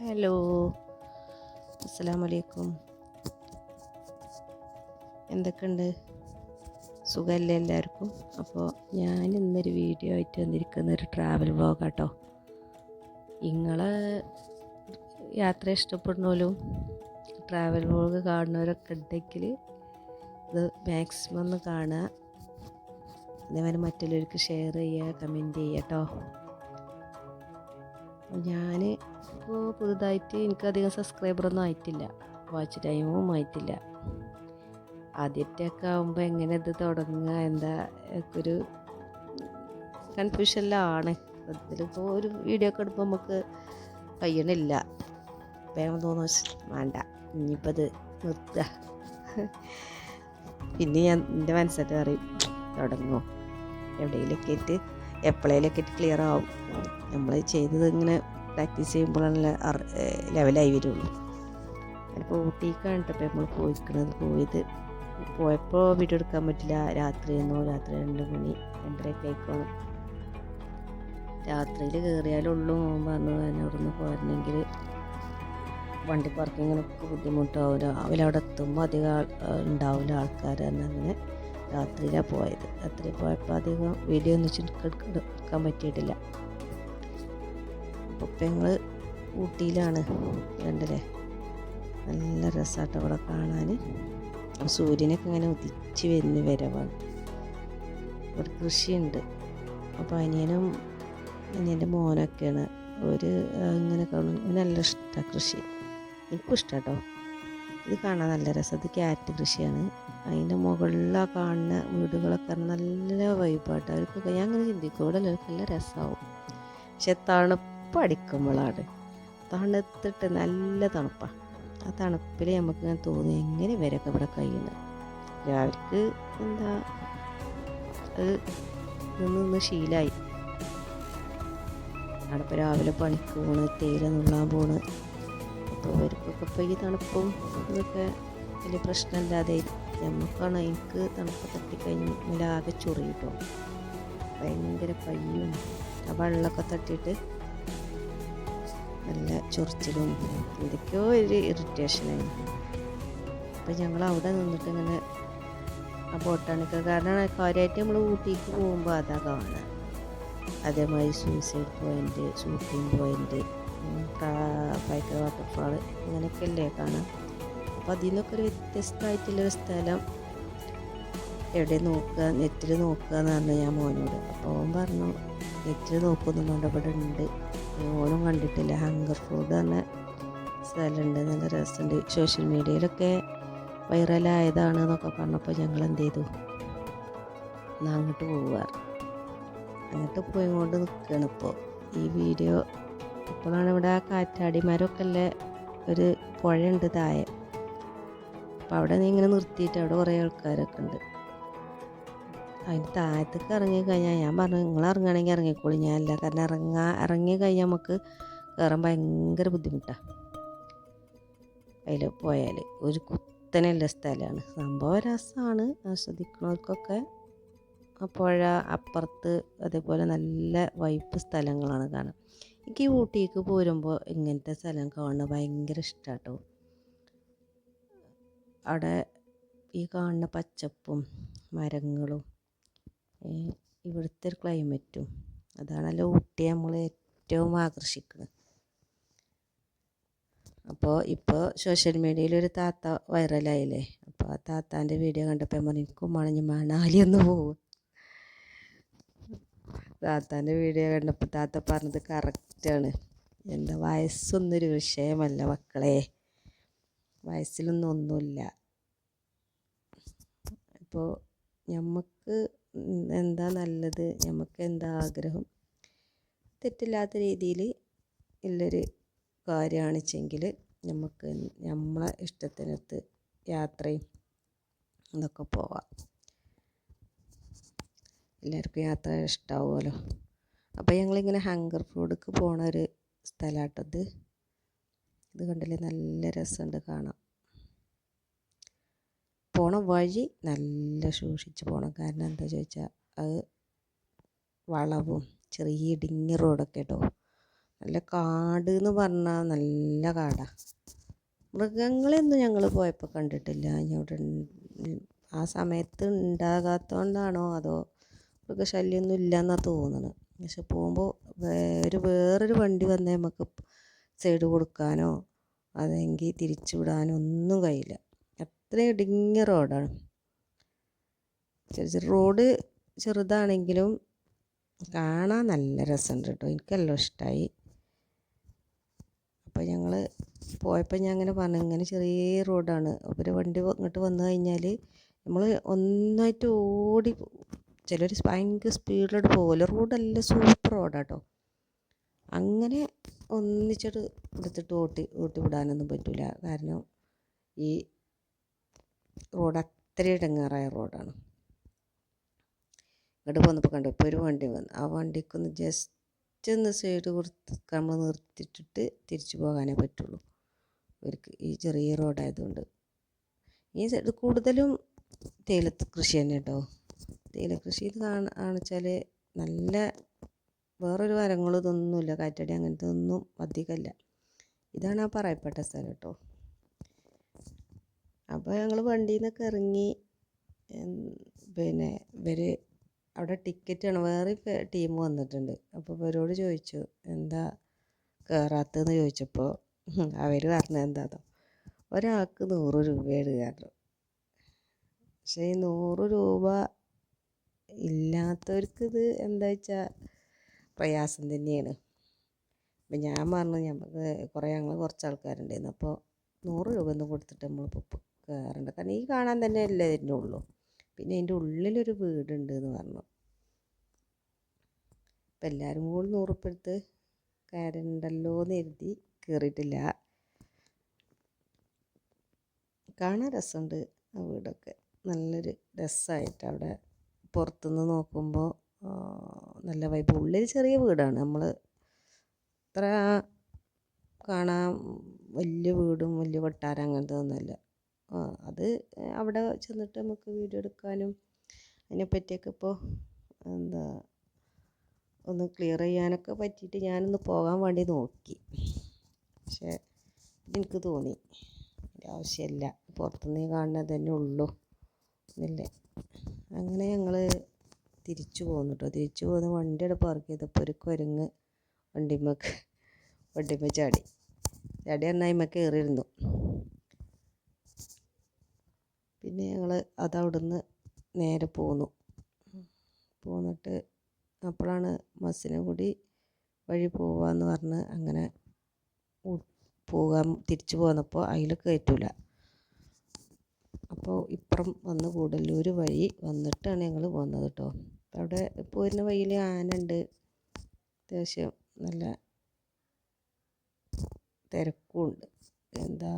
Hello. അസ്സലാമലൈക്കും. എന്തൊക്കെയുണ്ട്? സുഖമല്ലേ എല്ലാവർക്കും? അപ്പോൾ ഞാൻ ഇന്നൊരു വീഡിയോ ആയിട്ട് വന്നിരിക്കുന്ന ഒരു ട്രാവൽ വ്ളോഗ് കേട്ടോ നിങ്ങളെ യാത്ര ഇഷ്ടപ്പെടുന്നോലും ട്രാവൽ വ്ളോഗ് കാണുന്നവരൊക്കെ ഉണ്ടെങ്കിൽ ഇത് മാക്സിമം ഒന്ന് കാണുക. അതേമാതിരി മറ്റുള്ളവർക്ക് ഷെയർ ചെയ്യുക കമന്റ് ചെയ്യുക കേട്ടോ ഞാൻ ഇപ്പോൾ പുതുതായിട്ട് എനിക്കധികം സബ്സ്ക്രൈബറൊന്നും ആയിട്ടില്ല. വാച്ച് ടൈമും ആയിട്ടില്ല. ആദ്യത്തെയൊക്കെ ആകുമ്പോൾ എങ്ങനെ ഇത് തുടങ്ങുക എന്താ ഒരു കൺഫ്യൂഷനിലാണ് ഇതിലിപ്പോൾ ഒരു വീഡിയോ ഒക്കെ എടുക്കുമ്പോൾ നമുക്ക് കഴിയണില്ല വേഗം തോന്നുന്നു വേണ്ട. ഇനിയിപ്പോൾ അത് നിർത്തുക. പിന്നെ ഞാൻ എന്റെ മനസ്സിലായിട്ട് പറയും എവിടെയെങ്കിലൊക്കെ ആയിട്ട് എപ്പോഴേലൊക്കെ ക്ലിയർ ആവും. നമ്മൾ ചെയ്തത് ഇങ്ങനെ പ്രാക്ടീസ് ചെയ്യുമ്പോഴാണല്ലോ ലെവലായി വരുള്ളൂ. ഞാനിപ്പോൾ ഊട്ടിക്കാണ് കേട്ടോ നമ്മൾ പോയിക്കണത്. പോയത്. പോയപ്പോൾ വീഡിയോ എടുക്കാൻ പറ്റില്ല. രാത്രി എന്നോ രാത്രി രണ്ട് മണി രണ്ടരയൊക്കെ ആയിക്കോണം രാത്രിയിൽ കയറിയാലുള്ളൂ മോൻ പറഞ്ഞു തന്നെ അവിടെ നിന്ന് പോരണമെങ്കിൽ വണ്ടി പാർക്കിങ്ങിനൊക്കെ ബുദ്ധിമുട്ടാവും. രാവിലെ അവിടെ എത്തുമ്പോൾ അധികം ഉണ്ടാവില്ല ആൾക്കാർ രാത്രിയിലാണ് പോയത്. രാത്രി പോയപ്പോൾ അധികം വീഡിയോ ഒന്നും എടുക്കാൻ പറ്റിയിട്ടില്ല. അപ്പോൾ ഇപ്പം ഞങ്ങൾ ഊട്ടിയിലാണ്. കണ്ടല്ലേ? നല്ല രസമായിട്ട് അവിടെ കാണാൻ സൂര്യനൊക്കെ ഇങ്ങനെ ഉദിച്ച് വരുന്ന വരവാണ്. ഇവിടെ കൃഷിയുണ്ട്. അപ്പോൾ അനിയനും അനിയന്റെ മോനൊക്കെയാണ്. ഒരു ഇങ്ങനെ കാണും. നല്ല ഇഷ്ടമാണ് കൃഷി. എനിക്കും ഇഷ്ടം കേട്ടോ ഇത് കാണാൻ നല്ല രസം. ഇത് ക്യാരറ്റ് കൃഷിയാണ്. അതിന്റെ മുകളിലാ കാണുന്ന വീടുകളൊക്കെ നല്ല വൈബായിട്ട് അവർക്കൊക്കെ ഞാൻ അങ്ങനെ ചിന്തിക്കും ഇവിടെ നല്ല രസമാവും പക്ഷെ തണുപ്പ് അടിക്കുമ്പോഴാണ് തണുത്തിട്ട് നല്ല തണുപ്പാണ് ആ തണുപ്പിൽ നമുക്ക് ഇങ്ങനെ തോന്നി എങ്ങനെ ഇവരൊക്കെ ഇവിടെ കഴിയുന്നത് രാവിലേക്ക് എന്താ അത് നിന്ന് നിന്ന് ശീലമായി അവിടെ രാവിലെ പണിക്ക് പോണ് തേയില നുള്ളാൻ പോണ്. അപ്പോൾ അവർക്കൊക്കെ ഇപ്പോൾ ഈ തണുപ്പും ഇതൊക്കെ വലിയ പ്രശ്നമില്ലാതെ നമുക്കാണ് എനിക്ക് തണുപ്പ് തട്ടിക്കഴിഞ്ഞാൽ ആകെ ചൊറിയിട്ടോ. ഭയങ്കര പയ്യും. ആ വെള്ളമൊക്കെ തട്ടിയിട്ട് നല്ല ചൊറിച്ചിലും എന്തൊക്കെയോ ഒരു ഇറിറ്റേഷനായി അപ്പം ഞങ്ങൾ അവിടെ നിന്നിട്ട് ഇങ്ങനെ ആ ബോട്ടാണിക്കൽ കാരണം കാര്യമായിട്ട് നമ്മൾ ഊട്ടിക്ക് പോകുമ്പോൾ അതാ കാണുക അതേമാതിരി suicide point shooting point Pykara waterfall അങ്ങനെയൊക്കെയല്ലേ കാണാം. അപ്പോൾ അതിൽ നിന്നൊക്കെ ഒരു വ്യത്യസ്തമായിട്ടുള്ളൊരു സ്ഥലം എവിടെ നോക്കുക നെറ്റിൽ നോക്കുക എന്ന് പറഞ്ഞു ഞാൻ മോനോട്. അപ്പോൾ അവൻ പറഞ്ഞു നെറ്റിൽ നോക്കുമെന്നും ഇവിടെ ഉണ്ട്. ഓനും കണ്ടിട്ടില്ല. ഹങ്കർ ഫുഡ് പറഞ്ഞ സ്ഥലമുണ്ട്. നല്ല രസമുണ്ട്. സോഷ്യൽ മീഡിയയിലൊക്കെ വൈറലായതാണ് എന്നൊക്കെ പറഞ്ഞപ്പോൾ ഞങ്ങൾ എന്ത് ചെയ്തു? എന്നാൽ അങ്ങോട്ട് പോവുക. അങ്ങോട്ട് പോയി കൊണ്ട് നിൽക്കുകയാണ് ഇപ്പോൾ ഈ വീഡിയോ ഇപ്പോഴാണ് ഇവിടെ ആ കാറ്റാടിമാരൊക്കെ ഉള്ള ഒരു പുഴയുണ്ട് താഴെ. അപ്പോൾ അവിടെ നീ ഇങ്ങനെ നിർത്തിയിട്ട് അവിടെ കുറേ ആൾക്കാരൊക്കെ ഉണ്ട്. അതിന് താഴത്തേക്ക് ഇറങ്ങി കഴിഞ്ഞാൽ ഞാൻ പറഞ്ഞു നിങ്ങൾ ഇറങ്ങുകയാണെങ്കിൽ ഇറങ്ങിക്കോളി. ഞാനല്ല കാരണം ഇറങ്ങാ ഇറങ്ങി കഴിഞ്ഞാൽ നമുക്ക് കയറാൻ ഭയങ്കര ബുദ്ധിമുട്ടാണ് അതിൽ പോയാൽ ഒരു കുത്തനെയുള്ള സ്ഥലമാണ്. സംഭവം രസമാണ്. ആസ്വദിക്കുന്നവർക്കൊക്കെ പുഴ അപ്പുറത്ത് അതേപോലെ നല്ല വൈപ്പ് സ്ഥലങ്ങളാണ് കാണാൻ. എനിക്ക് ഈ ഊട്ടിക്ക് പോരുമ്പോൾ ഇങ്ങനത്തെ സ്ഥലം കാണുന്നത് ഭയങ്കര ഇഷ്ടമാട്ടോ അവിടെ ഈ കാണുന്ന പച്ചപ്പും മരങ്ങളും ഇവിടുത്തെ ഒരു ക്ലൈമറ്റും അതാണല്ലോ ഊട്ടിയെ നമ്മൾ ഏറ്റവും ആകർഷിക്കുന്നത് അപ്പോൾ ഇപ്പോൾ സോഷ്യൽ മീഡിയയിൽ ഒരു താത്ത വൈറലായില്ലേ? അപ്പോൾ ആ താത്താന്റെ വീഡിയോ കണ്ടപ്പോൾ ഞാൻ എനിക്കും മണഞ്ഞ് മണാലി ഒന്ന് പോകും താത്താന്റെ വീഡിയോ കണ്ടപ്പോൾ താത്ത പറഞ്ഞത് കറക്റ്റാണ് എന്താ വയസ്സൊന്നൊരു വിഷയമല്ല മക്കളെ. വയസ്സിലൊന്നും ഒന്നുമില്ല. ഇപ്പോൾ നമുക്ക് എന്താ നല്ലത്? നമുക്ക് എന്താ ആഗ്രഹം? തെറ്റില്ലാത്ത രീതിയിൽ ഉള്ളൊരു കാര്യമാണ് വെച്ചെങ്കിൽ നമുക്ക് നമ്മളെ ഇഷ്ടത്തിനൊത്ത് യാത്രയും ഇതൊക്കെ പോവാം. എല്ലാവർക്കും യാത്ര ഇഷ്ടമാവുമല്ലോ അപ്പോൾ ഞങ്ങളിങ്ങനെ ഹങ്കർ ഫുഡ്ക്ക് പോണ ഒരു സ്ഥലമാട്ടത് ഇത് കണ്ടില്ലേ നല്ല രസമുണ്ട് കാണാം പോണ വഴി നല്ല സൂക്ഷിച്ച് പോകണം കാരണം എന്താ ചോദിച്ചാൽ അത് വളവും ചെറിയ ഇടുങ്ങിയ റോഡൊക്കെ കേട്ടോ നല്ല കാട് എന്ന് പറഞ്ഞാൽ നല്ല കാടാണ് മൃഗങ്ങളെയൊന്നും ഞങ്ങൾ പോയപ്പോൾ കണ്ടിട്ടില്ല. അവിടെ ആ സമയത്ത് ഉണ്ടാകാത്തതുകൊണ്ടാണോ അതോ മൃഗശല്യമൊന്നും ഇല്ലയെന്നാണ് തോന്നുന്നത് പക്ഷെ പോകുമ്പോൾ ഒരു വേറൊരു വണ്ടി വന്നാൽ നമുക്ക് സൈഡ് കൊടുക്കാനോ അതെങ്കിൽ തിരിച്ചു വിടാനോ ഒന്നും കഴിയില്ല. അത്രയും ഇടുങ്ങിയ റോഡാണ്. ചെറിയ ചെറിയ റോഡ് ചെറുതാണെങ്കിലും കാണാൻ നല്ല രസമുണ്ട് കേട്ടോ എനിക്കെല്ലാം ഇഷ്ടമായി അപ്പോൾ ഞങ്ങൾ പോയപ്പോൾ ഞാൻ അങ്ങനെ പറഞ്ഞു ഇങ്ങനെ ചെറിയ റോഡാണ്. ഒരു വണ്ടി ഇങ്ങോട്ട് വന്നു കഴിഞ്ഞാൽ നമ്മൾ ഒന്നായിട്ട് ഓടി ചിലർ ഭയങ്കര സ്പീഡിലോട്ട് പോകുമല്ലോ റോഡല്ല സൂപ്പർ റോഡാട്ടോ അങ്ങനെ ഒന്നിച്ചിട്ട് എടുത്തിട്ട് ഓട്ടി ഓട്ടി വിടാനൊന്നും പറ്റില്ല കാരണം ഈ റോഡ് അത്രയും റോഡാണ് ഇങ്ങോട്ട് വന്നപ്പോൾ കണ്ടു ഇപ്പോൾ ഒരു വണ്ടി വന്നു. ആ വണ്ടിക്കൊന്ന് ജസ്റ്റ് ഒന്ന് സൈഡ് കൊടുത്ത് നമ്മൾ നിർത്തിയിട്ടിട്ട് തിരിച്ചു പോകാനേ പറ്റുള്ളൂ. ഇവർക്ക് ഈ ചെറിയ റോഡായതുകൊണ്ട് ഈ സൈഡ് കൂടുതലും തേയില കൃഷി തന്നെ കേട്ടോ തേയില കൃഷി കാണിച്ചാൽ നല്ല വേറൊരു മരങ്ങളും ഇതൊന്നുമില്ല. കാറ്റടി അങ്ങനത്തെ ഒന്നും അധികമല്ല. ഇതാണ് ആ പറയപ്പെട്ട സ്ഥലം കേട്ടോ. അപ്പോൾ ഞങ്ങൾ വണ്ടിയിൽ നിന്നൊക്കെ ഇറങ്ങി പിന്നെ ഇവർ അവിടെ ടിക്കറ്റ് ആണ്. വേറെ ടീം വന്നിട്ടുണ്ട്. അപ്പോൾ ഇവരോട് ചോദിച്ചു എന്താ കയറാത്തതെന്ന് ചോദിച്ചപ്പോൾ അവർ പറഞ്ഞത് എന്താണോ ഒരാൾക്ക് നൂറ് രൂപയാണ് കാരണം പക്ഷേ ഈ നൂറ് രൂപ ഇല്ലാത്തവർക്ക് ഇത് എന്താ വെച്ചാൽ പ്രയാസം തന്നെയാണ്. അപ്പം ഞാൻ പറഞ്ഞു നമുക്ക് കുറേ ഞങ്ങൾ കുറച്ച് ആൾക്കാരുണ്ടായിരുന്നു അപ്പോൾ നൂറ് രൂപ ഒന്നും കൊടുത്തിട്ട് നമ്മളിപ്പോൾ കയറേണ്ട കാരണം ഈ കാണാൻ തന്നെ അല്ലേ ഇതിന്റെ ഉള്ളൂ. പിന്നെ അതിന്റെ ഉള്ളിലൊരു വീടുണ്ട് എന്ന് പറഞ്ഞു. അപ്പം എല്ലാവരും കൂടി നൂറുപ്പെടുത്ത് കയറുണ്ടല്ലോ എന്ന് എഴുതി കയറിയിട്ടില്ല കാണാൻ രസമുണ്ട് ആ വീടൊക്കെ. നല്ലൊരു രസമായിട്ട് അവിടെ പുറത്തുനിന്ന് നോക്കുമ്പോൾ നല്ല വൈബ് ഉള്ളിൽ ചെറിയ വീടാണ്. നമ്മൾ അത്ര കാണാൻ വലിയ വീടും വലിയ കൊട്ടാരം അങ്ങനത്തെ ഒന്നുമല്ല. അത് അവിടെ ചെന്നിട്ട് നമുക്ക് വീഡിയോ എടുക്കാനും അതിനെപ്പറ്റിയൊക്കെ ഇപ്പോൾ എന്താ ഒന്ന് ക്ലിയർ ചെയ്യാനൊക്കെ പറ്റിയിട്ട് ഞാനൊന്ന് പോകാൻ വേണ്ടി നോക്കി. പക്ഷേ എനിക്ക് തോന്നി. ആവശ്യമില്ല. പുറത്തുനിന്ന് കാണുന്നത് തന്നെ ഉള്ളൂ എന്നില്ലേ. അങ്ങനെ ഞങ്ങൾ തിരിച്ചു പോന്നു കേട്ടോ തിരിച്ചു പോന്ന് അവിടെ പാർക്ക് ചെയ്തപ്പോൾ ഒരു കുരങ്ങ് വണ്ടിമ്മക്ക് വണ്ടിമ്മ ചാടി. ചാടി എന്നാൽ അമ്മ കയറിയിരുന്നു പിന്നെ ഞങ്ങൾ അതവിടുന്ന് നേരെ പോന്നു. പോന്നിട്ട് അപ്പോഴാണ് കൂടി വഴി പോവാന്ന് പറഞ്ഞ് അങ്ങനെ പോകാൻ തിരിച്ചു പോന്നപ്പോൾ അതിൽ കയറ്റില്ല അപ്പോൾ ഇപ്പുറം വന്ന് കൂടല്ലൂർ വഴി വന്നിട്ടാണ് ഞങ്ങൾ പോകുന്നത് കേട്ടോ അവിടെ പോരുന്ന വഴിയിൽ ആന ഉണ്ട് അത്യാവശ്യം നല്ല തിരക്കുമുണ്ട് എന്താ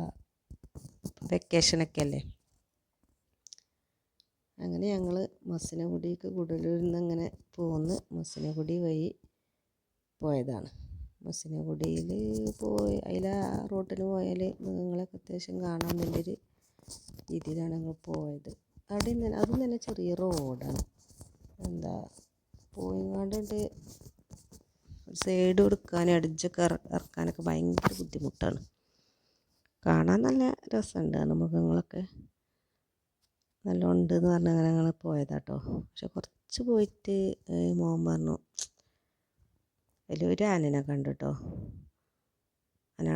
വെക്കേഷനൊക്കെ അല്ലേ? അങ്ങനെ ഞങ്ങൾ മസിനഗുഡിക്ക് കൂടലൂരിൽ നിന്ന് അങ്ങനെ പോന്ന് മസിനഗുഡി വഴി പോയതാണ്. മസിനഗുഡിയിൽ പോയി അതിൽ ആ റോട്ടിൽ പോയാൽ മൃഗങ്ങളൊക്കെ അത്യാവശ്യം കാണാൻ വേണ്ടിയൊരു രീതിയിലാണ് ഞങ്ങൾ പോയത്. അവിടെ നിന്ന് അതും തന്നെ ചെറിയ റോഡാണ്. എന്താ പോയിങ്ങാണ്ട് സൈഡ് കൊടുക്കാനും അടിച്ചൊക്കെ ഇറക്കാനൊക്കെ ഭയങ്കര ബുദ്ധിമുട്ടാണ്. കാണാൻ നല്ല രസമുണ്ട്. മൃഗങ്ങളൊക്കെ നല്ല ഉണ്ട് എന്ന് പറഞ്ഞ് അങ്ങനെ ഞങ്ങൾ പോയതാട്ടോ. പക്ഷെ കുറച്ച് പോയിട്ട് മോൻ പറഞ്ഞു അതിലൊരു ആനനെ കണ്ടു കേട്ടോ ആന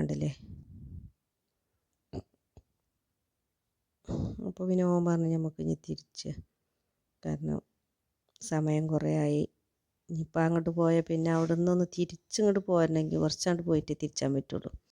അപ്പോൾ പിന്നെ മോൻ പറഞ്ഞു നമുക്ക് ഇനി തിരിച്ച്. കാരണം സമയം കുറേ ആയി ഇനിയിപ്പോൾ അങ്ങോട്ട് പോയാൽ പിന്നെ അവിടെ നിന്നൊന്ന് തിരിച്ചിങ്ങോട്ട് പോരണമെങ്കിൽ കുറച്ചങ്ങോട്ട് പോയിട്ടേ തിരിച്ചാൻ പറ്റുള്ളൂ.